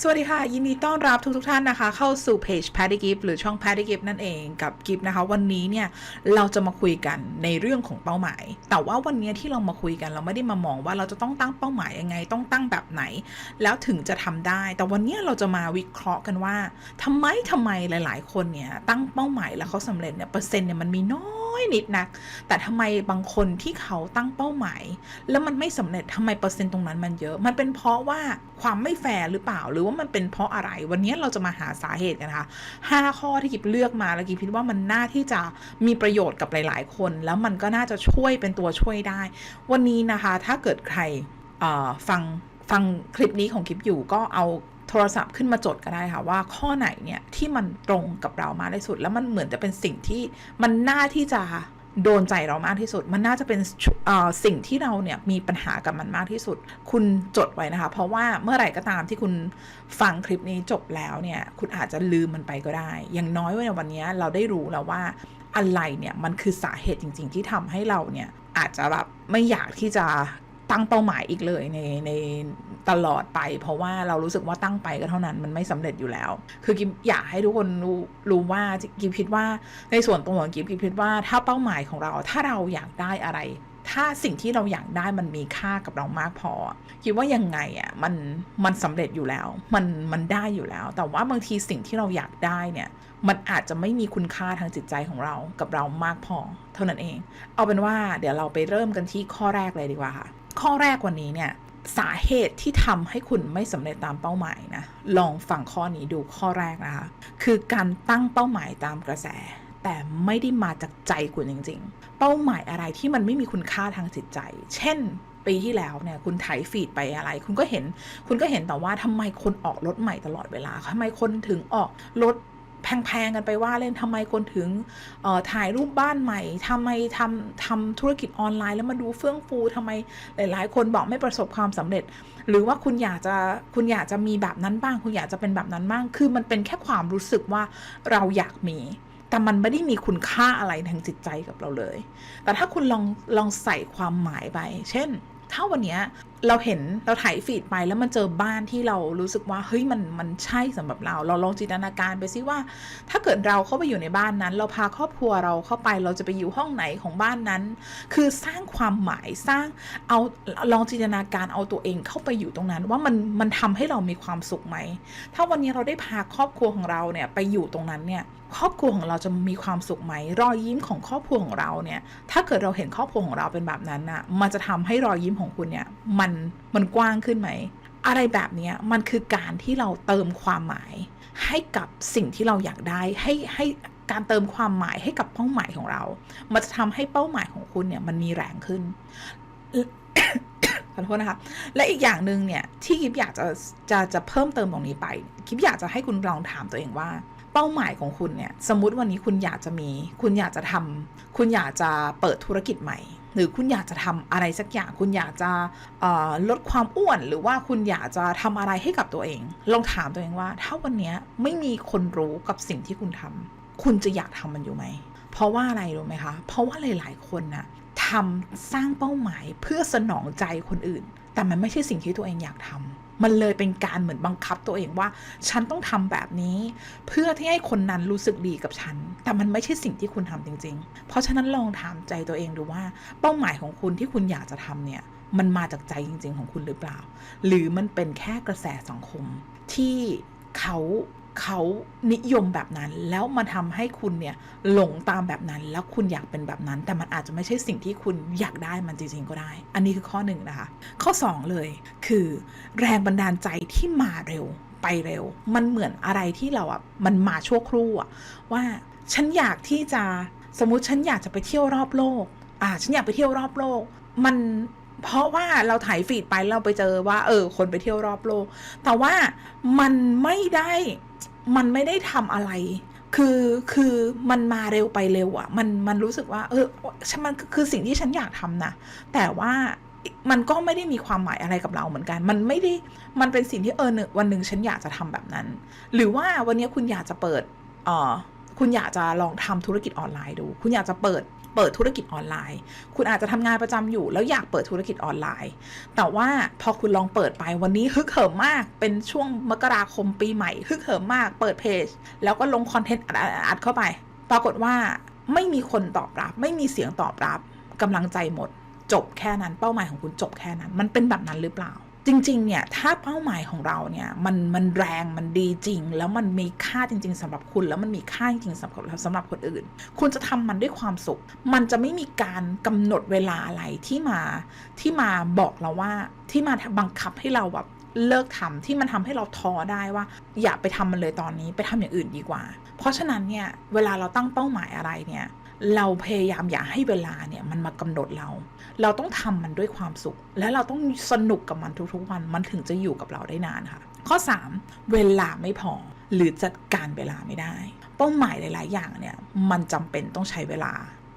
สวัสดีค่ะ ยินดีต้อนรับทุกทท่านนะคะ เข้าสู่เพจ Patty g i f หรือช่อง Patty g i f นั่นเองกับกิฟนะคะ วันนี้เนี่ยเราจะมาคุยกันในเรื่องของเป้าหมาย แต่ว่าวันนี้ที่เรามาคุยกันเราไม่ได้มามองว่าเราจะต้องตั้งเป้าหมายยังไงต้องตั้งแบบไหน แล้วถึงจะทำได้ แต่วันนี้เราจะมาวิเคราะห์กันว่าทำไมทำไมหลาย ๆ คนเนี่ยตั้งเป้าหมายแล้วเขาสำเร็จเนี่ยเปอร์เซ็นต์เนี่ยมันมีน้อยนิดนัก แต่ทำไมบางคนที่เขาตั้งเป้าหมาย แล้วมันไม่สำเร็จทำไมเปอร์เซ็นต์ตรงนั้นมันเยอะ มันเป็นเพราะว่าความไม่แฟร์หรือเปล่าหรือว่ามันเป็นเพราะอะไร วันนี้เราจะมาหาสาเหตุกันนะคะห้าข้อที่กิบเลือกมาแล้วกิบคิดว่ามันน่าที่จะมีประโยชน์กับหลาย ๆ คน แล้วมันก็น่าจะช่วยเป็นตัวช่วยได้ วันนี้นะคะถ้าเกิดใครฟังฟังคลิปนี้ของกิบอยู่ก็เอาโทรศัพท์ขึ้นมาจดก็ได้ค่ะว่าข้อไหนเนี่ยที่มันตรงกับเรามากที่สุด แล้วมันเหมือนจะเป็นสิ่งที่มันน่าที่จะ โดนใจเรามากที่สุด มันน่าจะเป็นสิ่งที่เราเนี่ยมีปัญหากับมันมากที่สุด คุณจดไว้นะคะ เพราะว่าเมื่อไหร่ก็ตามที่คุณฟังคลิปนี้จบแล้วเนี่ย คุณอาจจะลืมมันไปก็ได้ อย่างน้อยในวันนี้เราได้รู้แล้วว่าอะไรเนี่ยมันคือสาเหตุจริง ๆ ที่ทำให้เราเนี่ยอาจจะแบบไม่อยากที่จะตั้งเป้าหมายอีกเลยในใน ตลอดไป เพราะว่าเรารู้สึกว่าตั้งไปก็เท่านั้นมันไม่สำเร็จอยู่แล้ว คือกิมอยากให้ทุกคนรู้รู้ว่ากิมคิดว่าในส่วนตัวของกิมกิมคิดว่าถ้าเป้าหมายของเราถ้าเราอยากได้อะไร ถ้าสิ่งที่เราอยากได้มันมีค่ากับเรามากพอคิดว่ายังไงอะมันมันสำเร็จอยู่แล้ว มันมันได้อยู่แล้ว แต่ว่าบางทีสิ่งที่เราอยากได้เนี่ยมันอาจจะไม่มีคุณค่าทางจิตใจของเรากับเรามากพอ เท่านั้นเอง เอาเป็นว่าเดี๋ยวเราไปเริ่มกันที่ข้อแรกเลยดีกว่าค่ะ ข้อแรกวันนี้เนี่ย สาเหตุที่ทำให้คุณไม่สำเร็จตามเป้าหมายนะ ลองฟังข้อนี้ดูข้อแรกนะคะ คือการตั้งเป้าหมายตามกระแส แต่ไม่ได้มาจากใจคุณจริง ๆ เป้าหมายอะไรที่มันไม่มีคุณค่าทางจิตใจ เช่นปีที่แล้วเนี่ยคุณไถฟีดไปอะไร คุณก็เห็น คุณก็เห็นแต่ว่าทำไมคนออกรถใหม่ตลอดเวลาทำไมคนถึงออกรถ แพงๆกันไปว่าเล่นทำไมคนถึงถ่ายรูปบ้านใหม่ทำไมทำทำธุรกิจออนไลน์ แล้วมาดูเฟื่องฟูทำไมหลายๆ คนบอกไม่ประสบความสำเร็จ หรือว่าคุณอยากจะคุณอยากจะมีแบบนั้นบ้าง คุณอยากจะเป็นแบบนั้นบ้าง คือมันเป็นแค่ความรู้สึกว่าเราอยากมีแต่มันไม่ได้มีคุณค่าอะไรทางจิตใจกับเราเลย แต่ถ้าคุณลองลองใส่ความหมายไป เช่น ถ้าวันนี้ เราเห็นเราถ่ายฟีดไปแล้วมันเจอบ้านที่เรารู้สึกว่าเฮ้ยมันมันใช่สำหรับเรา เราลองจินตนาการไปซิว่า ถ้าเกิดเราเข้าไปอยู่ในบ้านนั้น เราพาครอบครัวเราเข้าไปเราจะไปอยู่ห้องไหนของบ้านนั้น คือสร้างความหมายสร้างเอาลองจินตนาการเอาตัวเองเข้าไปอยู่ตรงนั้น ว่ามันมันทำให้เรามีความสุขไหม ถ้าวันนี้เราได้พาครอบครัวของเราเนี่ยไปอยู่ตรงนั้นเนี่ยครอบครัวของเราจะมีความสุขไหม รอยยิ้มของครอบครัวของเราเนี่ยถ้าเกิดเราเห็นครอบครัวของเราเป็นแบบนั้นน่ะมันจะทำให้รอยยิ้มของคุณเนี่ยมันมันกว้างขึ้นไหม อะไรแบบนี้มันคือการที่เราเติมความหมาย ให้กับสิ่งที่เราอยากได้ให้ให้การเติมความหมายให้กับเป้าหมายของเรา มันจะทำให้เป้าหมายของคุณเนี่ยมันมีแรงขึ้นขอโทษนะคะ และอีกอย่างหนึ่งเนี่ยที่กิฟอยากจะจะจะเพิ่มเติมตรงนี้ไปกิฟอยากจะให้คุณลองถามตัวเองว่า เป้าหมายของคุณเนี่ย สมมุติวันนี้คุณอยากจะมี คุณอยากจะทำคุณอยากจะเปิดธุรกิจใหม่ หรือคุณอยากจะทำอะไรสักอย่าง คุณอยากจะลดความอ้วน หรือว่าคุณอยากจะทำอะไรให้กับตัวเอง ลองถามตัวเองว่า ถ้าวันนี้ไม่มีคนรู้กับสิ่งที่คุณทำคุณจะอยากทำมันอยู่ไหม เพราะว่าอะไรรู้ไหมคะ เพราะว่าหลาย ๆ คนน่ะทำสร้างเป้าหมายเพื่อสนองใจคนอื่น แต่มันไม่ใช่สิ่งที่ตัวเองอยากทำ มันเลยเป็นการเหมือนบังคับตัวเองว่า ฉันต้องทำแบบนี้ เพื่อที่ให้คนนั้นรู้สึกดีกับฉัน แต่มันไม่ใช่สิ่งที่คุณทำจริง ๆ เพราะฉะนั้นลองถามใจตัวเองดูว่า เป้าหมายของคุณที่คุณอยากจะทำเนี่ยมันมาจากใจจริง ๆ ของคุณหรือเปล่า หรือมันเป็นแค่กระแสสังคมที่เขา เขานิยมแบบนั้น แล้วมันทำให้คุณเนี่ยหลงตามแบบนั้น แล้วคุณอยากเป็นแบบนั้น แต่มันอาจจะไม่ใช่สิ่งที่คุณอยากได้มันจริงๆก็ได้ อันนี้คือข้อหนึ่งนะคะ ข้อ 2 เลยคือแรงบันดาลใจที่มาเร็วไปเร็ว มันเหมือนอะไรที่เราอะมันมาชั่วครู่อะว่าฉันอยากที่จะสมมุติฉันอยากจะไปเที่ยวรอบโลก อ่า ฉันอยากไปเที่ยวรอบโลก มันเพราะว่าเราถ่ายฟีดไปเราไปเจอว่า เออ คนไปเที่ยวรอบโลก แต่ว่ามันไม่ได้ มันไม่ได้ทำอะไร คือคือมันมาเร็วไปเร็วอะ่ะ มันมันรู้สึกว่า เออฉันมันคือสิ่งที่ฉันอยากทำนะแต่ว่ามันก็ไม่ได้มีความหมายอะไรกับเราเหมือนกัน มันไม่ได้ มันเป็นสิ่งที่เออหนึ่งวันหนึ่งฉันอยากจะทำแบบนั้น หรือว่าวันนี้คุณอยากจะเปิดเออคุณอยากจะลองทำธุรกิจออนไลน์ดู คุณอยากจะเปิด เปิดธุรกิจออนไลน์ คุณอาจจะทำงานประจำอยู่ แล้วอยากเปิดธุรกิจออนไลน์ แต่ว่าพอคุณลองเปิดไปวันนี้ฮึกเหิมมาก เป็นช่วงมกราคมปีใหม่ฮึกเหิมมาก เปิดเพจ แล้วก็ลงคอนเทนต์อัดๆอัดเข้าไป ปรากฏว่าไม่มีคนตอบรับ ไม่มีเสียงตอบรับกำลังใจหมด จบแค่นั้นเป้าหมายของคุณจบแค่นั้น มันเป็นแบบนั้นหรือเปล่า จริงๆ เนี่ย ถ้าเป้าหมายของเราเนี่ย มันมันแรงมันดีจริง แล้วมันมีค่าจริง ๆสำหรับคุณ แล้วมันมีค่าจริงๆสำหรับสำหรับคนอื่น คุณจะทำมันด้วยความสุข มันจะไม่มีการกำหนดเวลาอะไรที่มาที่มาบอกเราว่าที่มาบังคับให้เราแบบเลิกทำที่มันทำให้เราท้อได้ว่า อย่าไปทำมันเลยตอนนี้ไปทำอย่างอื่นดีกว่า เพราะฉะนั้นเนี่ยเวลาเราตั้งเป้าหมายอะไรเนี่ย เราพยายามอย่าให้เวลาเนี่ยมันมากำหนดเรา เราต้องทำมันด้วยความสุข และเราต้องสนุกกับมันทุกๆวัน มันถึงจะอยู่กับเราได้นานค่ะ ข้อ 3 เวลาไม่พอหรือจัดการเวลาไม่ได้ เป้าหมายหลาย ๆ อย่างเนี่ยมันจำเป็นต้องใช้เวลา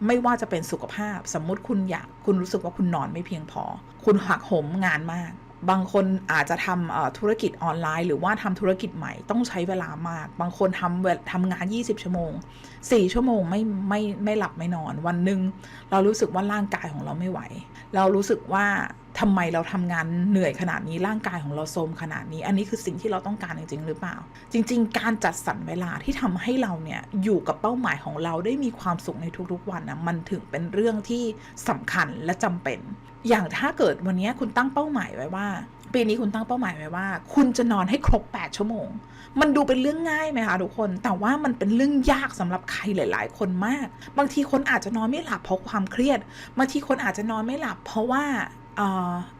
ไม่ว่าจะเป็นสุขภาพ สมมุติคุณอยากคุณรู้สึกว่าคุณนอนไม่เพียงพอ คุณหักโหมงานมาก บางคนอาจจะทำธุรกิจออนไลน์ หรือว่าทำธุรกิจใหม่ต้องใช้เวลามาก บางคนทำเวลทำงาน 20 ชั่วโมง 4 ชั่วโมงไม่ไม่ไม่หลับไม่นอน วันหนึ่งเรารู้สึกว่าร่างกายของเราไม่ไหว เรารู้สึกว่า ทำไมเราทำงานเหนื่อยขนาดนี้ร่างกายของเราโทรมขนาดนี้ อันนี้คือสิ่งที่เราต้องการจริง ๆ หรือเปล่า จริง ๆ การจัดสรรเวลาที่ทำให้เราเนี่ยอยู่กับเป้าหมายของเราได้มีความสุขในทุกๆวันนะมันถึงเป็นเรื่องที่สำคัญและจำเป็น อย่างถ้าเกิดวันนี้คุณตั้งเป้าหมายไว้ว่าปีนี้คุณตั้งเป้าหมายไว้ว่า คุณจะนอนให้ครบ 8 ชั่วโมง มันดูเป็นเรื่องง่ายไหมคะทุกคน แต่ว่ามันเป็นเรื่องยากสำหรับใครหลาย ๆ คนมาก บางทีคนอาจจะนอนไม่หลับเพราะความเครียด บางทีคนอาจจะนอนไม่หลับเพราะว่า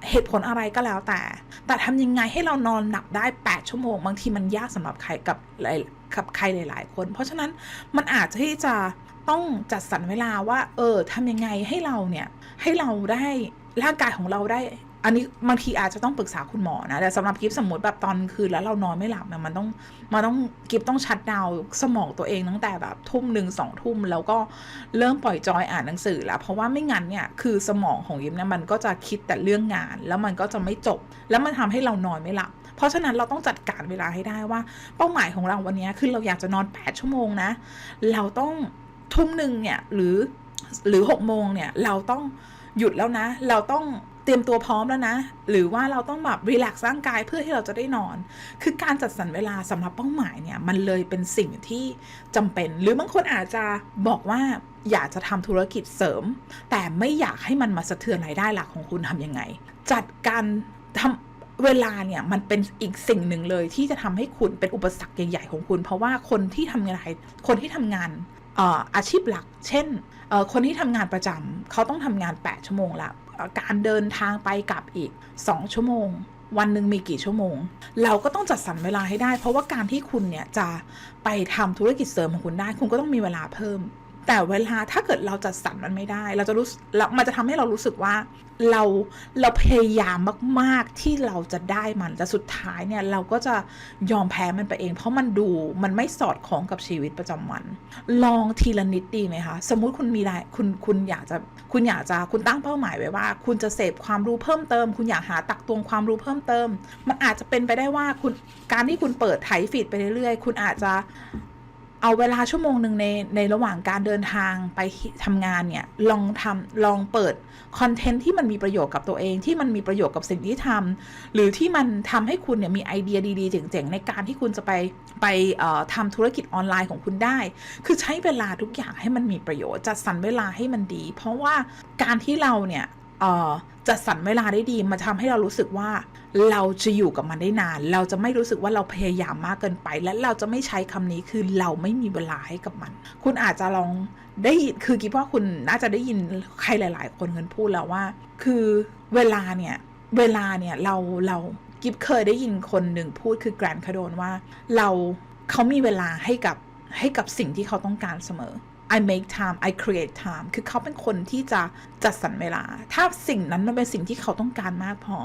เหตุผลอะไรก็แล้วแต่ แต่ทำยังไงให้เรานอนหลับได้ 8 ชั่วโมง บางทีมันยากสำหรับใครกับหลายกับใครหลาย ๆ คน เพราะฉะนั้นมันอาจจะที่จะต้องจัดสรรเวลาว่า เออทำยังไงให้เราเนี่ย ให้เราได้ร่างกายของเราได้ อันนี้บางทีอาจจะต้องปรึกษาคุณหมอนะแต่สำหรับกิฟสมมติแบบตอนคืนแล้วเรานอนไม่หลับเนี่ยมันต้องมันต้องกิฟต้องชัดดาวสมองตัวเองตั้งแต่แบบทุ่มหนึ่งสองทุ่มแล้วก็เริ่มปล่อยจอยอ่านหนังสือแล้ว เพราะว่าไม่งั้นเนี่ยคือสมองของกิฟเนี่ยมันก็จะคิดแต่เรื่องงาน แล้วมันก็จะไม่จบ แล้วมันทำให้เรานอนไม่หลับเพราะฉะนั้นเราต้องจัดการเวลาให้ได้ว่า เป้าหมายของเราวันนี้คือเราอยากจะนอน 8 ชั่วโมงนะ เราต้องทุ่มหนึ่งเนี่ยหรือหรือ6โมงเนี่ยเราต้องหยุดแล้วนะ เราต้อง เตรียมตัวพร้อมแล้วนะ หรือว่าเราต้องแบบรีแลกซ์ร่างกายเพื่อที่เราจะได้นอน คือการจัดสรรเวลาสำหรับเป้าหมายเนี่ย มันเลยเป็นสิ่งที่จำเป็น หรือบางคนอาจจะบอกว่าอยากจะทำธุรกิจเสริม แต่ไม่อยากให้มันมาสะเทือนรายได้หลักของคุณทำยังไง จัดการทำเวลาเนี่ยมันเป็นอีกสิ่งหนึ่งเลยที่จะทำให้คุณเป็นอุปสรรคใหญ่ ๆ ของคุณ เพราะว่าคนที่ทำงานคนที่ทำงานอาชีพหลัก เช่น คนที่ทำงานประจำเขาต้องทำงาน 8 ชั่วโมงละ การเดินทางไปกลับอีก 2 ชั่วโมง วันหนึ่งมีกี่ชั่วโมง เราก็ต้องจัดสรรเวลาให้ได้ เพราะว่าการที่คุณเนี่ยจะไปทำธุรกิจเสริมของคุณได้ คุณก็ต้องมีเวลาเพิ่ม แต่เวลาถ้าเกิดเราจัดสรรมันไม่ได้ เราจะรู้สึกแล้วมันจะทำให้เรารู้สึกว่าเราเราพยายามมาก ๆที่เราจะได้มันแต่สุดท้ายเนี่ยเราก็จะยอมแพ้มันไปเอง เพราะมันดูมันไม่สอดคล้องกับชีวิตประจำวัน ลองทีละนิดดีไหมคะ สมมุติคุณมีรายคุณคุณอยากจะคุณอยากจะคุณตั้งเป้าหมายไว้ว่า คุณจะเสพความรู้เพิ่มเติม คุณอยากหาตักตวงความรู้เพิ่มเติม มันอาจจะเป็นไปได้ว่าคุณการที่คุณเปิดไถฟีดไปเรื่อยๆ คุณอาจจะ เอาเวลาชั่วโมงหนึ่งในในระหว่างการเดินทางไปทำงานเนี่ยลองทำลองเปิดคอนเทนต์ที่มันมีประโยชน์กับตัวเองที่มันมีประโยชน์กับสิ่งที่ทำหรือที่มันทำให้คุณเนี่ยมีไอเดียดีๆ เจ๋งๆ ในการที่คุณจะไปไปเอ่อทำธุรกิจออนไลน์ของคุณได้ คือใช้เวลาทุกอย่างให้มันมีประโยชน์จัดสรรเวลาให้มันดี เพราะว่าการที่เราเนี่ย จัดสรรเวลาได้ดีมันทำให้เรารู้สึกว่า เราจะอยู่กับมันได้นาน เราจะไม่รู้สึกว่าเราพยายามมากเกินไป และเราจะไม่ใช้คำนี้คือเราไม่มีเวลาให้กับมัน คุณอาจจะลองได้ยินคือคิดว่าคุณน่าจะได้ยินใครหลาย ๆ คนเคยพูดแล้วว่า คือเวลาเนี่ยเวลาเนี่ยเราเรากิฟเคยได้ยินคนหนึ่งพูดคือแกรนคาโดนว่า เราเขามีเวลาให้กับให้กับสิ่งที่เขาต้องการเสมอ I make time I create time คือเขาเป็นคนที่จะจัดสรรเวลา ถ้าสิ่งนั้นมันเป็นสิ่งที่เขาต้องการมากพอ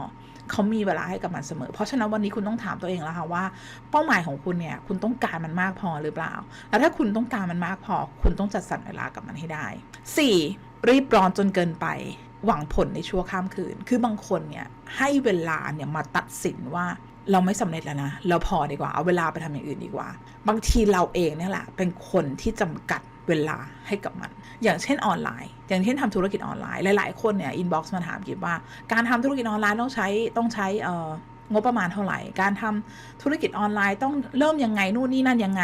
เขามีเวลาให้กับมันเสมอ เพราะฉะนั้นวันนี้คุณต้องถามตัวเองแล้วค่ะว่า เป้าหมายของคุณเนี่ย คุณต้องการมันมากพอหรือเปล่า แล้วถ้าคุณต้องการมันมากพอ คุณต้องจัดสรรเวลากับมันให้ได้ 4. รีบร้อนจนเกินไปหวังผลในชั่วข้ามคืน คือบางคนเนี่ยให้เวลาเนี่ยมาตัดสินว่าเราไม่สำเร็จแล้วนะ เราพอดีกว่า เอาเวลาไปทำอย่างอื่นดีกว่า บางทีเราเองเนี่ยแหละเป็นคนที่จำกัด เวลาให้กับมัน อย่างเช่นออนไลน์ อย่างเช่นทำธุรกิจออนไลน์ หลาย ๆ คนเนี่ยอินบ็อกซ์มาถามกิบว่า การทำธุรกิจออนไลน์ต้องใช้ต้องใช้เอ่องบประมาณเท่าไหร่ การทำธุรกิจออนไลน์ต้องเริ่มยังไงนู่นนี่นั่นยังไง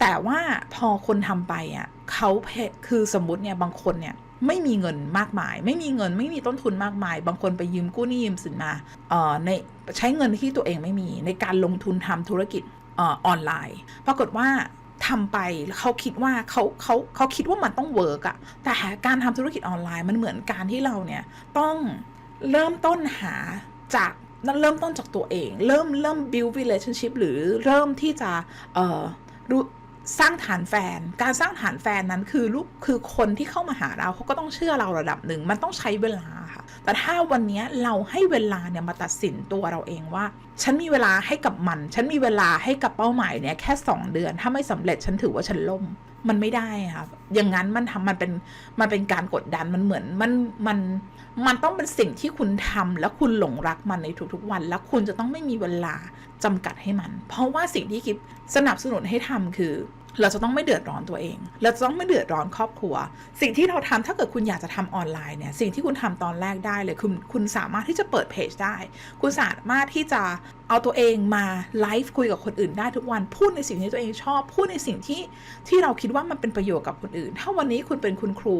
แต่ว่าพอคนทำไปอะเขาเพคือสมมติเนี่ยบางคนเนี่ยไม่มีเงินมากมาย ไม่มีเงินไม่มีต้นทุนมากมาย บางคนไปยืมกู้หนี้ยืมสินมาเอ่อในใช้เงินที่ตัวเองไม่มีในการลงทุนทำธุรกิจออนไลน์ ปรากฏว่า ทำไปเขาคิดว่าเขาเขาเขาคิดว่ามันต้องเวิร์กอะแต่การทำธุรกิจออนไลน์มันเหมือนการที่เราเนี่ยต้องเริ่มต้นหาจากเริ่มต้นจากตัวเอง เริ่มเริ่ม build relationship หรือเริ่มที่จะเอ่อรู้สร้างฐานแฟน การสร้างฐานแฟนนั้นคือลูกคือคนที่เข้ามาหาเราเขาก็ต้องเชื่อเราระดับหนึ่ง มันต้องใช้เวลา แต่ถ้าวันนี้เราให้เวลาเนี่ยมาตัดสินตัวเราเองว่า ฉันมีเวลาให้กับมัน ฉันมีเวลาให้กับเป้าหมายเนี่ยแค่ 2 เดือน ถ้าไม่สำเร็จฉันถือว่าฉันล่มมันไม่ได้ค่ะอย่างนั้นมันทำมันเป็นมันเป็นการกดดันมันเหมือนมันมันมันต้องเป็นสิ่งที่คุณทำแล้วคุณหลงรักมันในทุกๆวัน แล้วคุณจะต้องไม่มีเวลาจำกัดให้มัน เพราะว่าสิ่งที่กิฟสนับสนุนให้ทำคือ เราจะต้องไม่เดือดร้อนตัวเอง เราจะต้องไม่เดือดร้อนครอบครัว สิ่งที่เราทำถ้าเกิดคุณอยากจะทำออนไลน์เนี่ย สิ่งที่คุณทำตอนแรกได้เลย คุณคุณสามารถที่จะเปิดเพจได้ คุณสามารถที่จะเอาตัวเองมาไลฟ์คุยกับคนอื่นได้ทุกวัน พูดในสิ่งที่ตัวเองชอบ พูดในสิ่งที่ที่เราคิดว่ามันเป็นประโยชน์กับคนอื่น ถ้าวันนี้คุณเป็นคุณครู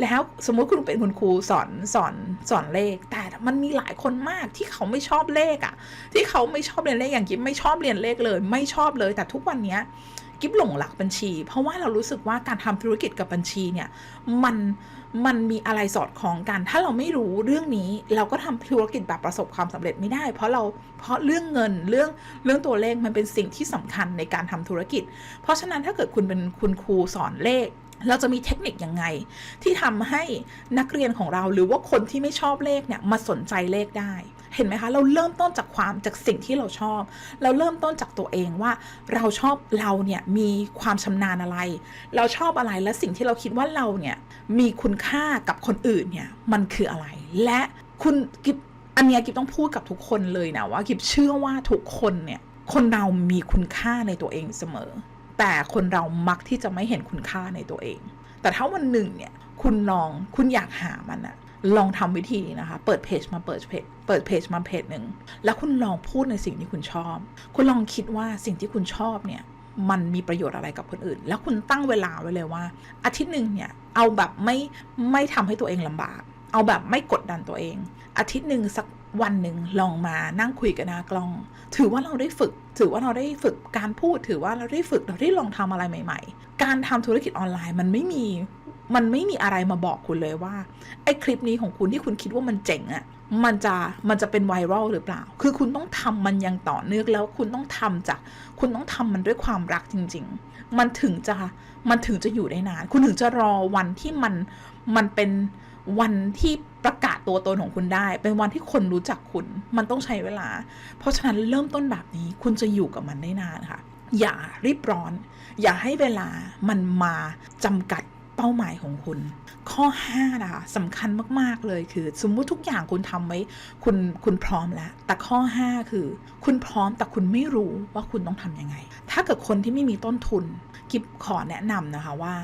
แล้วสมมุติคุณเป็นคุณครูสอนสอนสอนเลข แต่มันมีหลายคนมากที่เขาไม่ชอบเลขอะ่ะ ที่เขาไม่ชอบเรียนเลขอย่างกิ๊บไม่ชอบเรียนเลขเลย ไม่ชอบเลย แต่ทุกวันเนี้ย กิฟหลงหลักบัญชี เพราะว่าเรารู้สึกว่าการทำธุรกิจกับบัญชีเนี่ยมันมันมีอะไรสอดคล้องกัน ถ้าเราไม่รู้เรื่องนี้เราก็ทำธุรกิจแบบประสบความสำเร็จไม่ได้ เพราะเราเพราะเรื่องเงินเรื่องเรื่องตัวเลขมันเป็นสิ่งที่สำคัญในการทำธุรกิจ เพราะฉะนั้นถ้าเกิดคุณเป็นคุณครูสอนเลขเราจะมีเทคนิคยังไง ที่ทำให้นักเรียนของเราหรือว่าคนที่ไม่ชอบเลขเนี่ยมาสนใจเลขได้ เห็นไหมคะเราเริ่มต้นจากความจากสิ่งที่เราชอบ เราเริ่มต้นจากตัวเองว่าเราชอบเราเนี่ยมีความชำนาญอะไร เราชอบอะไรและสิ่งที่เราคิดว่าเราเนี่ยมีคุณค่ากับคนอื่นเนี่ยมันคืออะไร และคุณกิบอันเนี้ยกิบต้องพูดกับทุกคนเลยนะว่ากิบเชื่อว่าทุกคนเนี่ยคนเรามีคุณค่าในตัวเองเสมอ แต่คนเรามักที่จะไม่เห็นคุณค่าในตัวเอง แต่ถ้าวันหนึ่งเนี่ยคุณลองคุณอยากหามันอะ ลองทำวิธีนี้นะคะ เปิดเพจมาเปิดเพจเปิดเพจมาเพจหนึ่งแล้วคุณลองพูดในสิ่งที่คุณชอบ คุณลองคิดว่าสิ่งที่คุณชอบเนี่ยมันมีประโยชน์อะไรกับคนอื่น แล้วคุณตั้งเวลาไว้เลยว่า อาทิตย์หนึ่งเนี่ยเอาแบบไม่ไม่ทำให้ตัวเองลำบาก เอาแบบไม่กดดันตัวเอง อาทิตย์หนึ่งสักวันหนึ่งลองมานั่งคุยกันหน้ากล้อง ถือว่าเราได้ฝึก ถือว่าเราได้ฝึกการพูด ถือว่าเราได้ฝึกเราได้ลองทำอะไรใหม่ ๆ การทำธุรกิจออนไลน์มันไม่มี มันไม่มีอะไรมาบอกคุณเลยว่าไอ้คลิปนี้ของคุณที่คุณคิดว่ามันเจ๋งอะ่ะมันจะมันจะเป็นไวรัลหรือเปล่า คือคุณต้องทำมันอยังต่อเนื่องแล้วคุณต้องทำจาก คุณต้องทำมันด้วยความรักจริง ๆ มันถึงจะมันถึงจะอยู่ได้นาน คุณถึงจะรอวันที่มันมันเป็นวันที่ประกาศตัวตนของคุณได้ เป็นวันที่คนรู้จักคุณ มันต้องใช้เวลา เพราะฉะนั้นเริ่มต้นแบบนี้คุณจะอยู่กับมันได้นานค่ะ อย่ารีบร้อน อย่าให้เวลามันมาจำกัด เป้าหมายของคุณ ข้อ5นะคะสำคัญมากๆเลยคือ สมมุติทุกอย่างคุณทำไว้คุณคุณพร้อมแล้ว แต่ข้อ 5 คือ คุณพร้อมแต่คุณไม่รู้ว่าคุณต้องทำยังไง ถ้าเกิดคนที่ไม่มีต้นทุนกิฟขอแนะนำนะคะว่า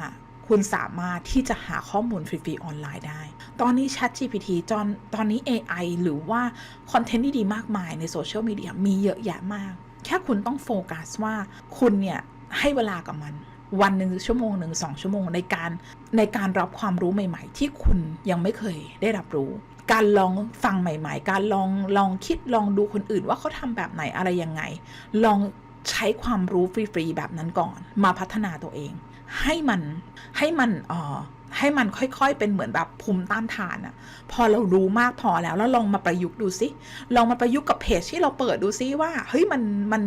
คุณสามารถที่จะหาข้อมูลฟรีๆออนไลน์ได้ ตอนนี้ Chat GPT จอนตอนนี้ AI หรือว่าคอนเทนต์ที่ดีมากมายในโซเชียลมีเดียมีเยอะแยะมาก แค่คุณต้องโฟกัสว่าคุณเนี่ยให้เวลากับมัน วันหนึ่งชั่วโมงหนึ่งสองชั่วโมงในการในการรับความรู้ใหม่ ๆ ที่คุณยังไม่เคยได้รับรู้ การลองฟังใหม่ ๆ การลองลองคิดลองดูคนอื่นว่าเขาทำแบบไหนอะไรยังไง ลองใช้ความรู้ฟรีๆแบบนั้นก่อน มาพัฒนาตัวเอง ให้มันให้มันอ่อ ให้มันค่อยๆ เป็นเหมือนแบบภูมิต้านทานอะพอเรารู้มากพอแล้วแล้วลองมาประยุกต์ดูซิลองมาประยุกต์กับเพจที่เราเปิดดูซิว่าเฮ้ยมันมัน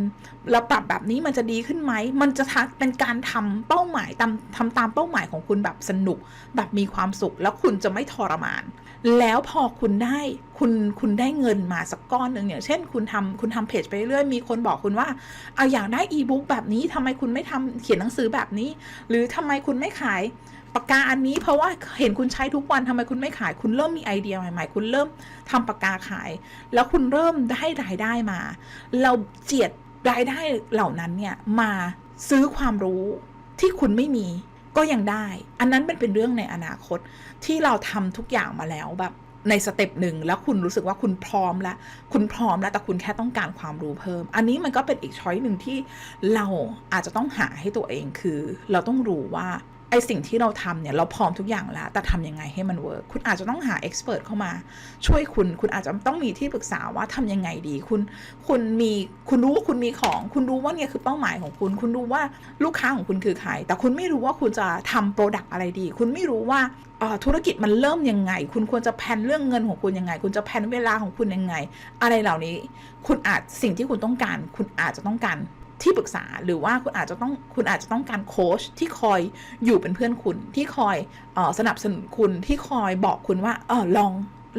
เราปรับแบบนี้มันจะดีขึ้นไหมมันจะทำเป็นการทำเป้าหมายตามทำตามเป้าหมายของคุณแบบสนุก แบบมีความสุขแล้วคุณจะไม่ทรมาน แล้วพอคุณได้คุณคุณได้เงินมาสักก้อนหนึ่งอย่างเช่น คุณทำคุณทำเพจไปเรื่อยมีคนบอกคุณว่าเอาอยากได้อีบุ๊กแบบนี้ทำไมคุณไม่ทำเขียนหนังสือแบบนี้ หรือทำไมคุณไม่ขาย ปากกาอันนี้เพราะว่าเห็นคุณใช้ทุกวันทำไมคุณไม่ขาย คุณเริ่มมีไอเดียใหม่ๆ คุณเริ่มทำปากกาขาย แล้วคุณเริ่มได้รายได้มา เราเจียดรายได้เหล่านั้นเนี่ยมาซื้อความรู้ที่คุณไม่มีก็ยังได้ อันนั้นเป็นเป็นเรื่องในอนาคตที่เราทำทุกอย่างมาแล้วแบบในสเต็ปหนึ่งแล้วคุณรู้สึกว่าคุณพร้อมแล้วคุณพร้อมแล้วแต่คุณแค่ต้องการความรู้เพิ่ม อันนี้มันก็เป็นอีกช้อยหนึ่งที่เราอาจจะต้องหาให้ตัวเองคือ เราต้องรู้ว่า ไอสิ่งที่เราทำเนี่ยเราพร้อมทุกอย่างแล้ว แต่ทำยังไงให้มันเวิร์กคุณอาจจะต้องหาเอ็กซ์เพรสเข้ามา ช่วยคุณ คุณอาจจะต้องมีที่ปรึกษาว่าทำยังไงดี คุณ คุณมี คุณรู้ว่าคุณมีของ คุณรู้ว่าเนี่ยคือเป้าหมายของคุณ คุณรู้ว่าลูกค้าของคุณคือใคร แต่คุณไม่รู้ว่าคุณจะทำโปรดักต์อะไรดี คุณไม่รู้ว่าธุรกิจมันเริ่มยังไง คุณควรจะแพนเรื่องเงินของคุณยังไง คุณจะแพนเวลาของคุณยังไง อะไรเหล่านี้ คุณอาจสิ่งที่คุณต้องการ คุณอาจจะต้องการ ที่ปรึกษาหรือว่าคุณอาจจะต้องคุณอาจจะต้องการโค้ชที่คอยอยู่เป็นเพื่อนคุณที่คอยออสนับสนุนคุณที่คอยบอกคุณว่าเออลอง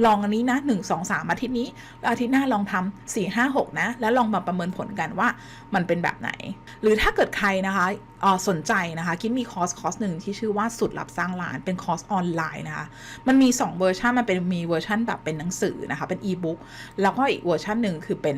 ลองอันนี้นะหนึ่งสองสามอาทิตย์นี้อาทิตย์หน้าลองทำสี่ห้าหกนะ แล้วลองมาประเมินผลกันว่ามันเป็นแบบไหน หรือถ้าเกิดใครนะคะออสนใจนะคะกิ๊บมีคอร์สคอร์สหนึ่งที่ชื่อว่าสุดลับสร้างร้านเป็นคอร์สออนไลน์นะคะ มันมี 2 เวอร์ชันมันเป็นมีเวอร์ชันแบบเป็นหนังสือนะคะ เป็นอีบุ๊กแล้วก็อีกเวอร์ชันหนึ่งคือเป็น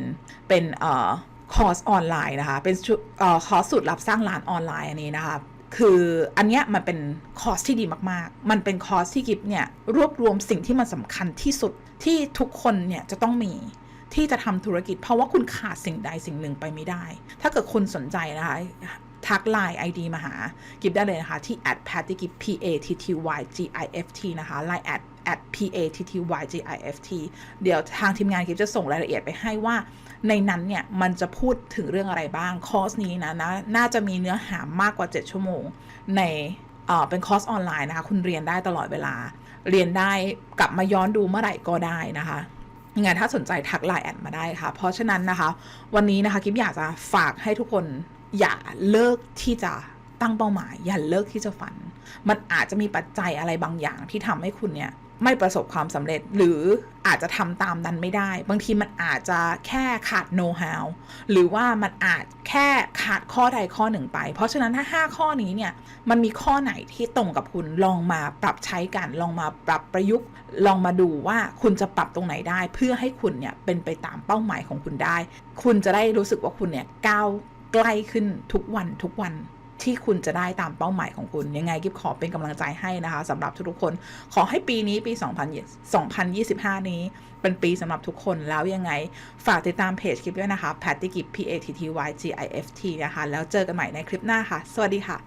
เป็นเอ่อ คอร์สออนไลน์นะคะ เป็นออคอร์สสุดลับสร้างร้านออนไลน์อันนี้นะคะคืออันเนี้ยมันเป็นคอร์สที่ดีมากๆ มันเป็นคอร์สที่กิฟเนี่ยรวบรวมสิ่งที่มันสำคัญที่สุดที่ทุกคนเนี่ยจะต้องมีที่จะทำธุรกิจ เพราะว่าคุณขาดสิ่งใดสิ่งหนึ่งไปไม่ได้ ถ้าเกิดคุณสนใจนะคะทักไลน์ ID มาหา กิฟได้เลยนะคะ ที่ at patty gift p a t t y g i f t นะคะ line at at p a t t y g i f t เดี๋ยวทางทีมงานกิฟจะส่งรายละเอียดไปให้ว่า ในนั้นเนี่ยมันจะพูดถึงเรื่องอะไรบ้าง คอร์สนี้นะนะน่าจะมีเนื้อหามากกว่า 7 ชั่วโมง ในเป็นคอร์สออนไลน์นะคะ คุณเรียนได้ตลอดเวลา เรียนได้กลับมาย้อนดูเมื่อไหร่ก็ได้นะคะยังไงถ้าสนใจทักไลน์แอดมาได้ค่ะ เพราะฉะนั้นนะคะ วันนี้นะคะกิฟอยากจะฝากให้ทุกคนอย่าเลิกที่จะตั้งเป้าหมาย อย่าเลิกที่จะฝัน มันอาจจะมีปัจจัยอะไรบางอย่างที่ทำให้คุณเนี่ย ไม่ประสบความสำเร็จหรืออาจจะทำตามนั้นไม่ได้ บางทีมันอาจจะแค่ขาดโน้ตฮาวหรือว่ามันอาจแค่ขาดข้อใดข้อหนึ่งไป เพราะฉะนั้นถ้า 5 ข้อนี้เนี่ยมันมีข้อไหนที่ตรงกับคุณลองมาปรับใช้กัน ลองมาปรับประยุกต์ ลองมาดูว่าคุณจะปรับตรงไหนได้ เพื่อให้คุณเนี่ยเป็นไปตามเป้าหมายของคุณได้ คุณจะได้รู้สึกว่าคุณเนี่ยก้าวใกล้ขึ้นทุกวันทุกวัน ที่คุณจะได้ตามเป้าหมายของคุณ ยังไงกิฟขอเป็นกำลังใจให้นะคะสำหรับทุกๆคน ขอให้ปีนี้ปี 2025 นี้ เป็นปีสำหรับทุกคนแล้วยังไง ฝากติดตามเพจกิฟด้วยนะคะ Patty Gift P A T T Y G I F T นะคะ แล้วเจอกันใหม่ในคลิปหน้าค่ะ สวัสดีค่ะ